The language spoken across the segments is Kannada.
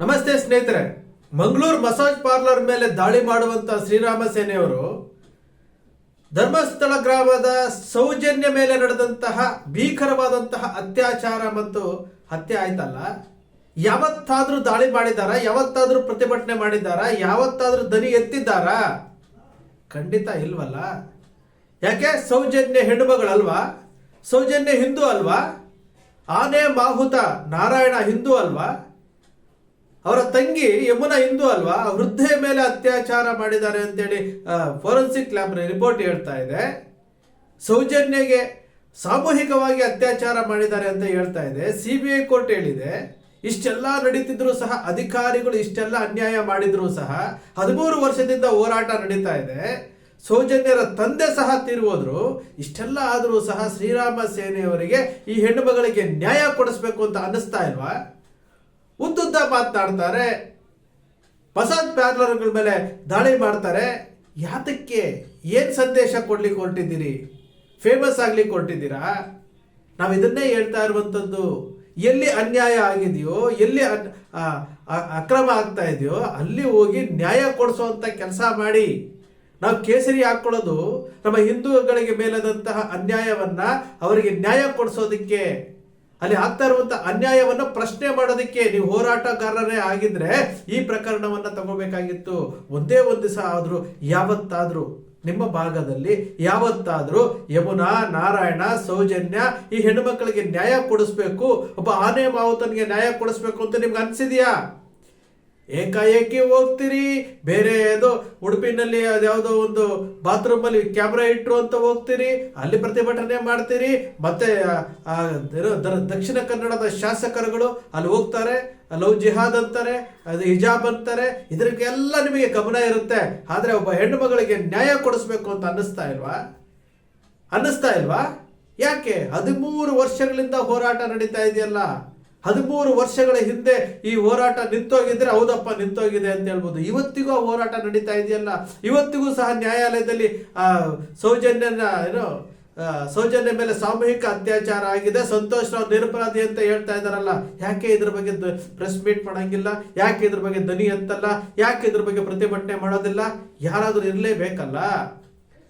ನಮಸ್ತೆ ಸ್ನೇಹಿತರೆ. ಮಂಗಳೂರು ಮಸಾಜ್ ಪಾರ್ಲರ್ ಮೇಲೆ ದಾಳಿ ಮಾಡುವಂತ ಶ್ರೀರಾಮ ಸೇನೆಯವರು ಧರ್ಮಸ್ಥಳ ಗ್ರಾಮದ ಸೌಜನ್ಯ ಮೇಲೆ ನಡೆದಂತಹ ಭೀಕರವಾದಂತಹ ಅತ್ಯಾಚಾರ ಮತ್ತು ಹತ್ಯೆ ಆಯ್ತಲ್ಲ? ಯಾವತ್ತಾದ್ರೂ ದಾಳಿ ಮಾಡಿದಾರ ಯಾವತ್ತಾದ್ರೂ ಪ್ರತಿಭಟನೆ ಮಾಡಿದಾರ ಯಾವತ್ತಾದ್ರೂ ದನಿ ಎತ್ತಿದ್ದಾರ? ಖಂಡಿತ ಇಲ್ವಲ್ಲ. ಯಾಕೆ? ಸೌಜನ್ಯ ಹೆಣ್ಣುಮಗಳಲ್ವಾ? ಸೌಜನ್ಯ ಹಿಂದೂ ಅಲ್ವಾ? ಆನೆ, ಮಾಹುತ, ನಾರಾಯಣ ಹಿಂದೂ ಅಲ್ವಾ? ಅವರ ತಂಗಿ ಯಮುನಾ ಹಿಂದೂ ಅಲ್ವಾ? ವೃದ್ಧೆಯ ಮೇಲೆ ಅತ್ಯಾಚಾರ ಮಾಡಿದ್ದಾರೆ ಅಂತೇಳಿ ಫೋರೆನ್ಸಿಕ್ ಲ್ಯಾಬ್ ರಿಪೋರ್ಟ್ ಹೇಳ್ತಾ ಇದೆ. ಸೌಜನ್ಯಗೆ ಸಾಮೂಹಿಕವಾಗಿ ಅತ್ಯಾಚಾರ ಮಾಡಿದ್ದಾರೆ ಅಂತ ಹೇಳ್ತಾ ಇದೆ. ಸಿ ಬಿ ಐ ಕೋರ್ಟ್ ಹೇಳಿದೆ, ಇಷ್ಟೆಲ್ಲ ನಡೀತಿದ್ರು ಸಹ, ಅಧಿಕಾರಿಗಳು ಇಷ್ಟೆಲ್ಲ ಅನ್ಯಾಯ ಮಾಡಿದ್ರು ಸಹ, ಹದಿಮೂರು ವರ್ಷದಿಂದ ಹೋರಾಟ ನಡೀತಾ ಇದೆ. ಸೌಜನ್ಯರ ತಂದೆ ಸಹ ತಿರುವುದ್ರು. ಇಷ್ಟೆಲ್ಲ ಆದರೂ ಸಹ ಶ್ರೀರಾಮ ಸೇನೆಯವರಿಗೆ ಈ ಹೆಣ್ಣು ಮಗಳಿಗೆ ನ್ಯಾಯ ಕೊಡಿಸ್ಬೇಕು ಅಂತ ಅನ್ನಿಸ್ತಾ ಇಲ್ವಾ? ಉದ್ದುದ್ದ ಮಾತನಾಡ್ತಾರೆ. ಮಸಾಜ್ ಪ್ಯಾರ್ಲರ್ಗಳ ಮೇಲೆ ದಾಳಿ ಮಾಡ್ತಾರೆ. ಯಾತಕ್ಕೆ? ಏನು ಸಂದೇಶ ಕೊಡ್ಲಿಕ್ಕೆ ಹೊರಟಿದ್ದೀರಿ? ಫೇಮಸ್ ಆಗ್ಲಿಕ್ಕೆ ಹೊರಟಿದ್ದೀರಾ? ನಾವು ಇದನ್ನೇ ಹೇಳ್ತಾ ಇರುವಂಥದ್ದು ಎಲ್ಲಿ ಅನ್ಯಾಯ ಆಗಿದೆಯೋ, ಎಲ್ಲಿ ಅಕ್ರಮ ಆಗ್ತಾ ಇದೆಯೋ, ಅಲ್ಲಿ ಹೋಗಿ ನ್ಯಾಯ ಕೊಡಿಸುವಂತ ಕೆಲಸ ಮಾಡಿ. ನಾವು ಕೇಸರಿ ಹಾಕ್ಕೊಳ್ಳೋದು ನಮ್ಮ ಹಿಂದೂಗಳಿಗೆ ಮೇಲಾದಂತಹ ಅನ್ಯಾಯವನ್ನ ಅವರಿಗೆ ನ್ಯಾಯ ಕೊಡಿಸೋದಕ್ಕೆ. ಅಲ್ಲಿ ಆಗ್ತಾ ಇರುವಂತ ಅನ್ಯಾಯವನ್ನು ಪ್ರಶ್ನೆ ಮಾಡೋದಕ್ಕೆ ನೀವು ಹೋರಾಟಗಾರರೇ ಆಗಿದ್ರೆ ಈ ಪ್ರಕರಣವನ್ನ ತಗೋಬೇಕಾಗಿತ್ತು. ಒಂದೇ ಒಂದು ದಿವಸ ಆದ್ರೂ, ಯಾವತ್ತಾದ್ರೂ, ನಿಮ್ಮ ಭಾಗದಲ್ಲಿ ಯಾವತ್ತಾದ್ರೂ ಯಮುನಾ, ನಾರಾಯಣ, ಸೌಜನ್ಯ ಈ ಹೆಣ್ಣು ಮಕ್ಕಳಿಗೆ ನ್ಯಾಯ ಕೊಡಿಸ್ಬೇಕು, ಒಬ್ಬ ಆನೆ ಮಾವುತನಿಗೆ ನ್ಯಾಯ ಕೊಡಿಸ್ಬೇಕು ಅಂತ ನಿಮ್ಗೆ ಅನ್ಸಿದ್ಯಾ? ಏಕಾಏಕಿ ಹೋಗ್ತೀರಿ? ಬೇರೆ ಏನೋ ಉಡುಪಿನಲ್ಲಿ ಅದ್ಯಾವುದೋ ಒಂದು ಬಾತ್ರೂಮ್ ಅಲ್ಲಿ ಕ್ಯಾಮ್ರಾ ಇಟ್ಟರು ಅಂತ ಹೋಗ್ತೀರಿ? ಅಲ್ಲಿ ಪ್ರತಿಭಟನೆ ಮಾಡ್ತೀರಿ? ಮತ್ತೆ ದಕ್ಷಿಣ ಕನ್ನಡದ ಶಾಸಕರುಗಳು ಅಲ್ಲಿ ಹೋಗ್ತಾರೆ, ಲವ್ ಜಿಹಾದ್ ಅಂತಾರೆ, ಅದು ಹಿಜಾಬ್ ಅಂತಾರೆ ಇದಕ್ಕೆಲ್ಲ ನಿಮಗೆ ಗಮನ ಇರುತ್ತೆ. ಆದರೆ ಒಬ್ಬ ಹೆಣ್ಣು ಮಗಳಿಗೆ ನ್ಯಾಯ ಕೊಡಿಸ್ಬೇಕು ಅಂತ ಅನ್ನಿಸ್ತಾ ಇಲ್ವಾ? ಅನ್ನಿಸ್ತಾ ಇಲ್ವಾ? ಯಾಕೆ? ಹದಿಮೂರು ವರ್ಷಗಳಿಂದ ಹೋರಾಟ ನಡೀತಾ ಇದೆಯಲ್ಲ. ಹದಿಮೂರು ವರ್ಷಗಳ ಹಿಂದೆ ಈ ಹೋರಾಟ ನಿಂತೋಗಿದ್ರೆ ಹೌದಪ್ಪ ನಿಂತೋಗಿದೆ ಅಂತ ಹೇಳ್ಬೋದು. ಇವತ್ತಿಗೂ ಆ ಹೋರಾಟ ನಡೀತಾ ಇದೆಯಲ್ಲ? ಇವತ್ತಿಗೂ ಸಹ ನ್ಯಾಯಾಲಯದಲ್ಲಿ ಸೌಜನ್ಯನ, ಏನು ಸೌಜನ್ಯ ಮೇಲೆ ಸಾಮೂಹಿಕ ಅತ್ಯಾಚಾರ ಆಗಿದೆ. ಸಂತೋಷ್ ರಾವ್ ನಿರಪರಾಧಿ ಅಂತ ಹೇಳ್ತಾ ಇದಾರಲ್ಲ ಯಾಕೆ ಇದ್ರ ಬಗ್ಗೆ ಪ್ರೆಸ್ ಮೀಟ್ ಮಾಡಂಗಿಲ್ಲ? ಯಾಕೆ ಇದ್ರ ಬಗ್ಗೆ ದನಿ ಅಂತಲ್ಲ? ಯಾಕೆ ಇದ್ರ ಬಗ್ಗೆ ಪ್ರತಿಭಟನೆ ಮಾಡೋದಿಲ್ಲ? ಯಾರಾದರೂ ಇರಲೇಬೇಕಲ್ಲ?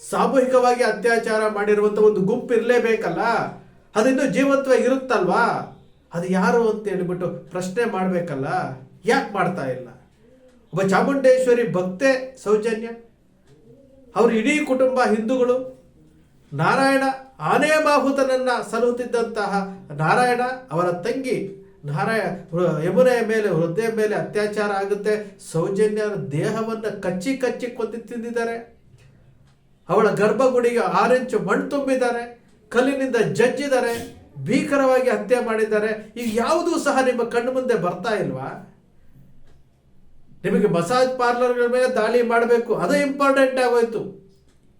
ಸಾಮೂಹಿಕವಾಗಿ ಅತ್ಯಾಚಾರ ಮಾಡಿರುವಂತ ಒಂದು ಗುಂಪು ಇರಲೇಬೇಕಲ್ಲ ಅದಿನ್ನೂ ಜೀವತ್ವ ಇರುತ್ತಲ್ವಾ? ಅದು ಯಾರು ಅಂತ ಹೇಳಿಬಿಟ್ಟು ಪ್ರಶ್ನೆ ಮಾಡಬೇಕಲ್ಲ? ಯಾಕೆ ಮಾಡ್ತಾ ಇಲ್ಲ? ಒಬ್ಬ ಚಾಮುಂಡೇಶ್ವರಿ ಭಕ್ತೆ ಸೌಜನ್ಯ, ಅವ್ರ ಇಡೀ ಕುಟುಂಬ ಹಿಂದೂಗಳು, ನಾರಾಯಣ ಆನೆ ಬಾಹುತನನ್ನ ಸಲಹುತ್ತಿದ್ದಂತಹ ನಾರಾಯಣ ಅವರ ತಂಗಿ ನಾರಾಯಣ ಯಮುನೆಯ ಮೇಲೆ ವೃದ್ಧೆಯ ಮೇಲೆ ಅತ್ಯಾಚಾರ ಆಗುತ್ತೆ ಸೌಜನ್ಯರ ದೇಹವನ್ನು ಕಚ್ಚಿ ಕಚ್ಚಿ ಕೊಂದು ತಿಂದಿದ್ದಾರೆ. ಅವಳ ಗರ್ಭಗುಡಿಗೆ ಆರೆಂಚು ಮಣ್ಣು ತುಂಬಿದ್ದಾರೆ, ಕಲ್ಲಿನಿಂದ ಜಜ್ಜಿದ್ದಾರೆ. ಭೀಕರವಾಗಿ ಹತ್ಯೆ ಮಾಡಿದ್ದಾರೆ. ಈಗ ಯಾವುದೂ ಸಹ ನಿಮ್ಮ ಕಣ್ಣು ಮುಂದೆ ಬರ್ತಾ ಇಲ್ವಾ? ನಿಮಗೆ ಮಸಾಜ್ ಪಾರ್ಲರ್ಗಳ ಮೇಲೆ ದಾಳಿ ಮಾಡಬೇಕು. ಅದು ಇಂಪಾರ್ಟೆಂಟ್ ಆಗೋಯ್ತು.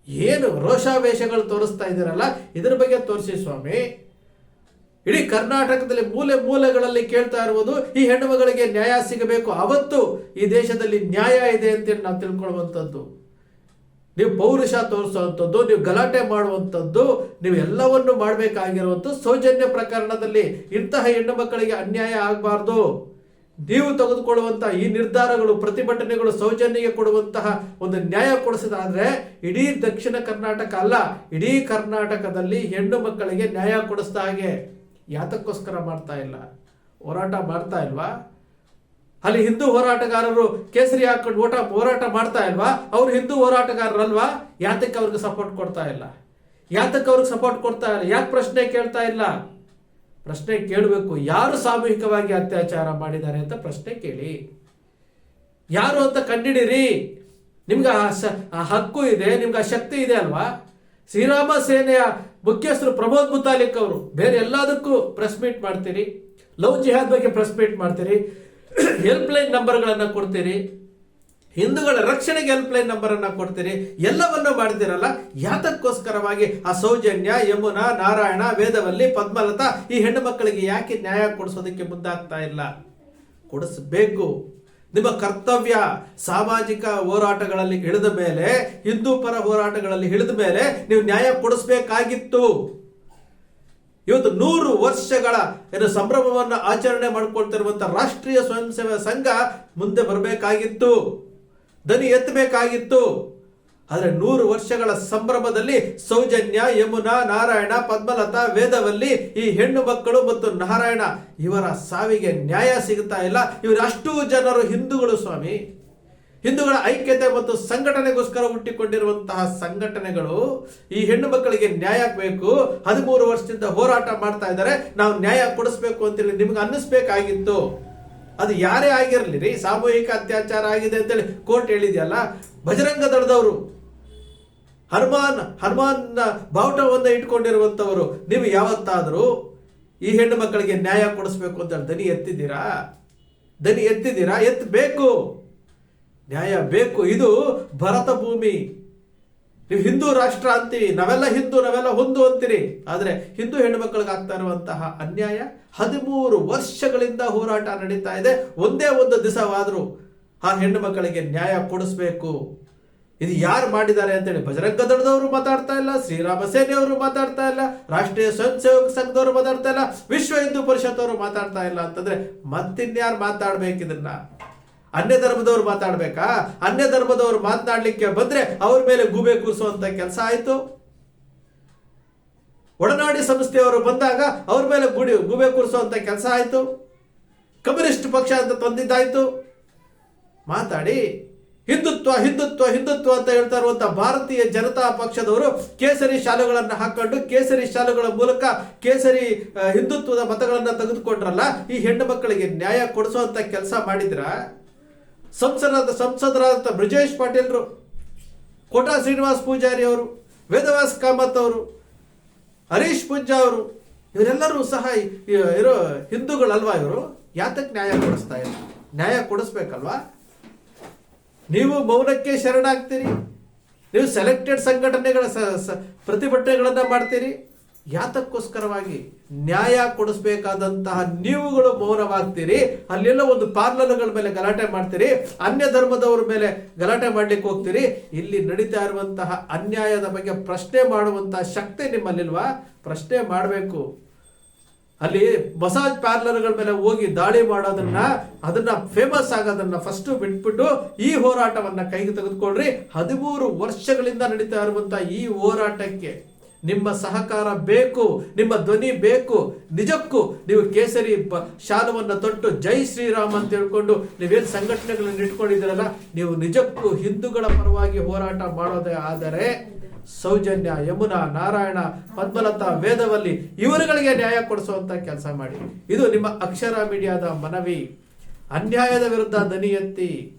ಏನು ರೋಷಾವೇಶಗಳು ತೋರಿಸ್ತಾ ಇದ್ದೀರಲ್ಲ? ಇದ್ರ ಬಗ್ಗೆ ತೋರಿಸಿ ಸ್ವಾಮಿ. ಇಡೀ ಕರ್ನಾಟಕದಲ್ಲಿ ಮೂಲೆ ಮೂಲೆಗಳಲ್ಲಿ ಕೇಳ್ತಾ ಇರುವುದು ಈ ಹೆಣ್ಣು ಮಗಳಿಗೆ ನ್ಯಾಯ ಸಿಗಬೇಕು. ಅವತ್ತು ಈ ದೇಶದಲ್ಲಿ ನ್ಯಾಯ ಇದೆ ಅಂತೇಳಿ ನಾವು ತಿಳ್ಕೊಳ್ಳುವಂಥದ್ದು. ನೀವು ಪೌರುಷ ತೋರಿಸುವಂಥದ್ದು, ನೀವು ಗಲಾಟೆ ಮಾಡುವಂಥದ್ದು, ನೀವು ಎಲ್ಲವನ್ನು ಮಾಡಬೇಕಾಗಿರುವಂಥ ಸೌಜನ್ಯ ಪ್ರಕರಣದಲ್ಲಿ ಇಂತಹ ಹೆಣ್ಣು ಮಕ್ಕಳಿಗೆ ಅನ್ಯಾಯ ಆಗಬಾರ್ದು. ನೀವು ತೆಗೆದುಕೊಳ್ಳುವಂತಹ ಈ ನಿರ್ಧಾರಗಳು, ಪ್ರತಿಭಟನೆಗಳು ಸೌಜನ್ಯಗೆ ಕೊಡುವಂತಹ ಒಂದು ನ್ಯಾಯ ಕೊಡಿಸಿದಾದ್ರೆ ಇಡೀ ದಕ್ಷಿಣ ಕರ್ನಾಟಕ ಅಲ್ಲ, ಇಡೀ ಕರ್ನಾಟಕದಲ್ಲಿ ಹೆಣ್ಣು ಮಕ್ಕಳಿಗೆ ನ್ಯಾಯ ಕೊಡಿಸ್ದ ಹಾಗೆ ಯಾತಕ್ಕೋಸ್ಕರ ಮಾಡ್ತಾ ಇಲ್ಲ? ಹೋರಾಟ ಮಾಡ್ತಾ ಇಲ್ವಾ? ಅಲ್ಲಿ ಹಿಂದೂ ಹೋರಾಟಗಾರರು ಕೇಸರಿ ಹಾಕೊಂಡು ಓಟ, ಹೋರಾಟ ಮಾಡ್ತಾ ಇಲ್ವಾ? ಅವ್ರು ಹಿಂದೂ ಹೋರಾಟಗಾರರಲ್ವಾ? ಯಾತಕ್ಕೆ ಅವ್ರಿಗೆ ಸಪೋರ್ಟ್ ಕೊಡ್ತಾ ಇಲ್ಲ? ಯಾತಕ್ಕೆ ಅವ್ರಿಗೆ ಸಪೋರ್ಟ್ ಕೊಡ್ತಾ ಇಲ್ಲ? ಯಾಕೆ ಪ್ರಶ್ನೆ ಕೇಳ್ತಾ ಇಲ್ಲ? ಪ್ರಶ್ನೆ ಕೇಳಬೇಕು. ಯಾರು ಸಾಮೂಹಿಕವಾಗಿ ಅತ್ಯಾಚಾರ ಮಾಡಿದ್ದಾರೆ ಅಂತ ಪ್ರಶ್ನೆ ಕೇಳಿ. ಯಾರು ಅಂತ ಕಂಡಿಡಿರಿ? ನಿಮ್ಗೆ ಆ ಹಕ್ಕು ಇದೆ, ನಿಮ್ಗೆ ಆ ಶಕ್ತಿ ಇದೆ ಅಲ್ವಾ? ಶ್ರೀರಾಮ ಸೇನೆಯ ಮುಖ್ಯಸ್ಥರು ಪ್ರಮೋದ್ ಮುತಾಲಿಕ್ ಅವರು, ಬೇರೆ ಎಲ್ಲದಕ್ಕೂ ಪ್ರೆಸ್ ಮೀಟ್ ಮಾಡ್ತೀರಿ. ಲವ್ ಜಿಹಾದ್ ಬಗ್ಗೆ ಪ್ರೆಸ್ ಮೀಟ್ ಮಾಡ್ತೀರಿ. ಹೆಲ್ಪ್ ನಂಬರ್ಗಳನ್ನು ಕೊಡ್ತೀರಿ. ಹಿಂದೂಗಳ ರಕ್ಷಣೆಗೆ ಹೆಲ್ಪ್ಲೈನ್ ನಂಬರನ್ನು ಕೊಡ್ತೀರಿ. ಎಲ್ಲವನ್ನೂ ಮಾಡಿದಿರಲ್ಲ ಯಾತಕ್ಕೋಸ್ಕರವಾಗಿ ಆ ಸೌಜನ್ಯ, ಯಮುನಾ, ನಾರಾಯಣ, ವೇದವಲ್ಲಿ, ಪದ್ಮಲತಾ ಈ ಹೆಣ್ಣು ಮಕ್ಕಳಿಗೆ ಯಾಕೆ ನ್ಯಾಯ ಕೊಡಿಸೋದಕ್ಕೆ ಮುಂದಾಗ್ತಾ ಇಲ್ಲ? ಕೊಡಿಸ್ಬೇಕು. ನಿಮ್ಮ ಕರ್ತವ್ಯ ಸಾಮಾಜಿಕ ಹೋರಾಟಗಳಲ್ಲಿ ಇಳಿದ ಮೇಲೆ, ಹಿಂದೂ ಪರ ಹೋರಾಟಗಳಲ್ಲಿ ಇಳಿದ ಮೇಲೆ ನೀವು ನ್ಯಾಯ ಕೊಡಿಸ್ಬೇಕಾಗಿತ್ತು. ಇವತ್ತು ನೂರು ವರ್ಷಗಳ ಏನು ಸಂಭ್ರಮವನ್ನು ಆಚರಣೆ ಮಾಡ್ಕೊಳ್ತಿರುವಂತ ರಾಷ್ಟ್ರೀಯ ಸ್ವಯಂ ಸೇವಾ ಸಂಘ ಮುಂದೆ ಬರಬೇಕಾಗಿತ್ತು. ದನಿ ಎತ್ತಬೇಕಾಗಿತ್ತು. ಆದರೆ ನೂರು ವರ್ಷಗಳ ಸಂಭ್ರಮದಲ್ಲಿ ಸೌಜನ್ಯ, ಯಮುನಾ, ನಾರಾಯಣ, ಪದ್ಮಲತಾ, ವೇದವಲ್ಲಿ ಈ ಹೆಣ್ಣು ಮಕ್ಕಳು ಮತ್ತು ನಾರಾಯಣ ಇವರ ಸಾವಿಗೆ ನ್ಯಾಯ ಸಿಗುತ್ತಾ ಇಲ್ಲ. ಇವರಷ್ಟು ಜನರು ಹಿಂದೂಗಳು ಸ್ವಾಮಿ. ಹಿಂದೂಗಳ ಐಕ್ಯತೆ ಮತ್ತು ಸಂಘಟನೆಗೋಸ್ಕರ ಹುಟ್ಟಿಕೊಂಡಿರುವಂತಹ ಸಂಘಟನೆಗಳು ಈ ಹೆಣ್ಣು ಮಕ್ಕಳಿಗೆ ನ್ಯಾಯ ಬೇಕು ಹದಿಮೂರು ವರ್ಷದಿಂದ ಹೋರಾಟ ಮಾಡ್ತಾ ಇದ್ದಾರೆ. ನಾವು ನ್ಯಾಯ ಕೊಡಿಸ್ಬೇಕು ಅಂತೇಳಿ ನಿಮ್ಗೆ ಅನ್ನಿಸ್ಬೇಕಾಗಿತ್ತು. ಅದು ಯಾರೇ ಆಗಿರಲಿ ರೀ, ಸಾಮೂಹಿಕ ಅತ್ಯಾಚಾರ ಆಗಿದೆ ಅಂತೇಳಿ ಕೋರ್ಟ್ ಹೇಳಿದೆಯಲ್ಲ ಬಜರಂಗ ದಳದವರು, ಹನುಮಾನ್ ಹನುಮಾನ್ ಬಾವುಟವನ್ನು ಇಟ್ಕೊಂಡಿರುವಂತವರು ನೀವು ಯಾವತ್ತಾದರೂ ಈ ಹೆಣ್ಣು ಮಕ್ಕಳಿಗೆ ನ್ಯಾಯ ಕೊಡಿಸ್ಬೇಕು ಅಂತ ದನಿ ಎತ್ತಿದ್ದೀರಾ? ದನಿ ಎತ್ತಿದ್ದೀರಾ? ಎತ್ತಬೇಕು ನ್ಯಾಯ ಬೇಕು ಇದು ಭರತ ಭೂಮಿ. ನೀವು ಹಿಂದೂ ರಾಷ್ಟ್ರ ಅಂತೀವಿ ನಾವೆಲ್ಲ ಹಿಂದೂ, ನಾವೆಲ್ಲ ಹೊಂದು ಅಂತೀರಿ. ಆದರೆ ಹಿಂದೂ ಹೆಣ್ಣು ಮಕ್ಕಳಿಗೆ ಆಗ್ತಾ ಇರುವಂತಹ ಅನ್ಯಾಯ ಹದಿಮೂರು ವರ್ಷಗಳಿಂದ ಹೋರಾಟ ನಡೀತಾ ಇದೆ. ಒಂದೇ ಒಂದು ದಿವಸವಾದರೂ ಆ ಹೆಣ್ಣು ಮಕ್ಕಳಿಗೆ ನ್ಯಾಯ ಕೊಡಿಸ್ಬೇಕು. ಇದು ಯಾರು ಮಾಡಿದ್ದಾರೆ ಅಂತೇಳಿ ಬಜರಂಗ ದಳದವರು ಮಾತಾಡ್ತಾ ಇಲ್ಲ, ಶ್ರೀರಾಮ ಸೇನೆಯವರು ಮಾತಾಡ್ತಾ ಇಲ್ಲ, ರಾಷ್ಟ್ರೀಯ ಸ್ವಯಂ ಸೇವಕ ಸಂಘದವರು ಮಾತಾಡ್ತಾ ಇಲ್ಲ, ವಿಶ್ವ ಹಿಂದೂ ಪರಿಷತ್ ಅವರು ಮಾತಾಡ್ತಾ ಇಲ್ಲ ಅಂತಂದ್ರೆ ಮತ್ತಿನ್ಯಾರು ಮಾತಾಡ್ಬೇಕು ಅನ್ಯ ಧರ್ಮದವ್ರು ಮಾತಾಡ್ಬೇಕಾ? ಅನ್ಯ ಧರ್ಮದವ್ರು ಮಾತನಾಡ್ಲಿಕ್ಕೆ ಬಂದ್ರೆ ಅವ್ರ ಮೇಲೆ ಗೂಬೆ ಕೂರಿಸುವಂತ ಕೆಲಸ ಆಯ್ತು. ಒಡನಾಡಿ ಸಂಸ್ಥೆಯವರು ಬಂದಾಗ ಅವ್ರ ಮೇಲೆ ಗುಡಿ ಗೂಬೆ ಕೂರಿಸುವಂತ ಕೆಲಸ ಆಯ್ತು. ಕಮ್ಯುನಿಸ್ಟ್ ಪಕ್ಷ ಅಂತ ತಂದಿದ್ದಾಯ್ತು. ಮಾತಾಡಿ, ಹಿಂದುತ್ವ ಹಿಂದುತ್ವ ಹಿಂದುತ್ವ ಅಂತ ಹೇಳ್ತಾ ಇರುವಂತ ಭಾರತೀಯ ಜನತಾ ಪಕ್ಷದವರು ಕೇಸರಿ ಶಾಲುಗಳನ್ನು ಹಾಕೊಂಡು ಕೇಸರಿ ಶಾಲುಗಳ ಮೂಲಕ ಕೇಸರಿ ಹಿಂದುತ್ವದ ಮತಗಳನ್ನು ತೆಗೆದುಕೊಂಡ್ರಲ್ಲ, ಈ ಹೆಣ್ಣು ಮಕ್ಕಳಿಗೆ ನ್ಯಾಯ ಕೊಡಿಸುವಂತ ಕೆಲಸ ಮಾಡಿದ್ರ? ಸಂಸದ ಸಂಸದರಾದಂಥ ಬ್ರಿಜೇಶ್ ಪಾಟೀಲ್ರು, ಕೋಟಾ ಶ್ರೀನಿವಾಸ್ ಪೂಜಾರಿ ಅವರು ವೇದವಾಸ್ ಕಾಮತ್ ಅವರು, ಹರೀಶ್ ಪೂಂಜಾ ಅವರು, ಇವರೆಲ್ಲರೂ ಸಹ ಇರೋ ಹಿಂದೂಗಳಲ್ವಾ ಇವರು? ಯಾತಕ್ಕೆ ನ್ಯಾಯ ಕೊಡಿಸ್ತಾ ಇಲ್ಲ? ನ್ಯಾಯ ಕೊಡಿಸ್ಬೇಕಲ್ವಾ? ನೀವು ಮೌನಕ್ಕೆ ಶರಣಾಗ್ತೀರಿ? ನೀವು ಸೆಲೆಕ್ಟೆಡ್ ಸಂಘಟನೆಗಳ ಪ್ರತಿಭಟನೆಗಳನ್ನ ಮಾಡ್ತೀರಿ? ಯಾತಕ್ಕೋಸ್ಕರವಾಗಿ ನ್ಯಾಯ ಕೊಡಿಸ್ಬೇಕಾದಂತಹ ನೀವುಗಳು ಮೌನವಾಗ್ತೀರಿ, ಅಲ್ಲೆಲ್ಲ ಒಂದು ಪಾರ್ಲರ್ಗಳ ಮೇಲೆ ಗಲಾಟೆ ಮಾಡ್ತೀರಿ, ಅನ್ಯ ಧರ್ಮದವ್ರ ಮೇಲೆ ಗಲಾಟೆ ಮಾಡ್ಲಿಕ್ಕೆ ಹೋಗ್ತೀರಿ. ಇಲ್ಲಿ ನಡೀತಾ ಇರುವಂತಹ ಅನ್ಯಾಯದ ಬಗ್ಗೆ ಪ್ರಶ್ನೆ ಮಾಡುವಂತಹ ಶಕ್ತಿ ನಿಮ್ಮಲ್ಲಿಲ್ವಾ? ಪ್ರಶ್ನೆ ಮಾಡಬೇಕು. ಅಲ್ಲಿ ಮಸಾಜ್ ಪಾರ್ಲರ್ಗಳ ಮೇಲೆ ಹೋಗಿ ದಾಳಿ ಮಾಡೋದನ್ನ, ಅದನ್ನ ಫೇಮಸ್ ಆಗೋದನ್ನ ಫಸ್ಟ್ ಬಿಟ್ಬಿಟ್ಟು ಈ ಹೋರಾಟವನ್ನ ಕೈಗೆ ತೆಗೆದುಕೊಳ್ರಿ ಹದಿಮೂರು ವರ್ಷಗಳಿಂದ ನಡೀತಾ ಇರುವಂತಹ ಈ ಹೋರಾಟಕ್ಕೆ ನಿಮ್ಮ ಸಹಕಾರ ಬೇಕು, ನಿಮ್ಮ ಧ್ವನಿ ಬೇಕು, ನಿಜಕ್ಕೂ ನೀವು ಕೇಸರಿ ಬ- ಶಾಲವನ್ನ ತೊಟ್ಟು ಜೈ ಶ್ರೀರಾಮ್ ಅಂತ ಹೇಳ್ಕೊಂಡು ನೀವೇನು ಸಂಘಟನೆಗಳನ್ನು ಇಟ್ಕೊಂಡಿದ್ದೀರಲ್ಲ, ನೀವು ನಿಜಕ್ಕೂ ಹಿಂದೂಗಳ ಪರವಾಗಿ ಹೋರಾಟ ಮಾಡೋದೇ ಆದರೆ ಸೌಜನ್ಯ, ಯಮುನಾ, ನಾರಾಯಣ, ಪದ್ಮಲತಾ, ವೇದವಲ್ಲಿ ಇವರುಗಳಿಗೆ ನ್ಯಾಯ ಕೊಡಿಸುವಂತ ಕೆಲಸ ಮಾಡಿ. ಇದು ನಿಮ್ಮ ಅಕ್ಷರ ಮೀಡಿಯಾದ ಮನವಿ. ಅನ್ಯಾಯದ ವಿರುದ್ಧ ದನಿ ಎತ್ತಿ